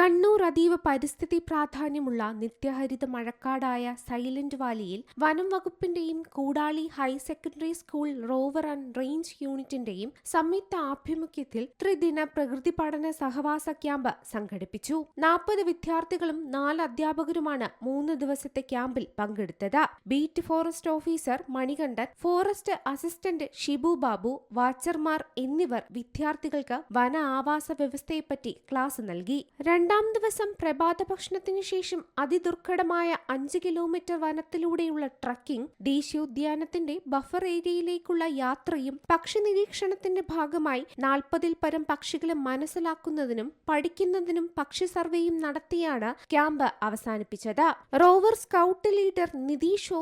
കണ്ണൂർ അതീവ പരിസ്ഥിതി പ്രാധാന്യമുള്ള നിത്യഹരിത മഴക്കാടായ സൈലന്റ് വാലിയിൽ വനം വകുപ്പിന്റെയും Koodali higher secondary school rover and range യൂണിറ്റിന്റെയും സംയുക്ത ആഭിമുഖ്യത്തിൽ ത്രിദിന പ്രകൃതി പഠന സഹവാസ ക്യാമ്പ് സംഘടിപ്പിച്ചു. നാൽപ്പത് വിദ്യാർത്ഥികളും നാല് അധ്യാപകരുമാണ് മൂന്ന് ദിവസത്തെ ക്യാമ്പിൽ പങ്കെടുത്തത്. Beat forest officer Manikandan forest assistant Shibu Babu വാച്ചർമാർ എന്നിവർ വിദ്യാർത്ഥികൾക്ക് വന ആവാസ വ്യവസ്ഥയെപ്പറ്റി ക്ലാസ് നൽകി. രണ്ടാം ദിവസം പ്രഭാത ഭക്ഷണത്തിന് ശേഷം അതിദുർഘടമായ അഞ്ച് കിലോമീറ്റർ വനത്തിലൂടെയുള്ള ട്രക്കിംഗ് ദേശീയോദ്യാനത്തിന്റെ ബഫർ ഏരിയയിലേക്കുള്ള യാത്രയും പക്ഷി നിരീക്ഷണത്തിന്റെ ഭാഗമായി നാൽപ്പതിൽ പരം പക്ഷികളെ മനസ്സിലാക്കുന്നതിനും പഠിക്കുന്നതിനും പക്ഷി സർവേയും നടത്തിയാണ് ക്യാമ്പ് അവസാനിപ്പിച്ചത്. Rover scout leader Nitheesh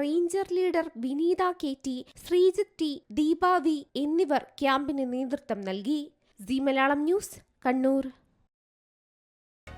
ranger leader Vineetha K T Sreejith T Deepavi എന്നിവർ ക്യാമ്പിന് നേതൃത്വം നൽകി. C Malayalam news Kannur.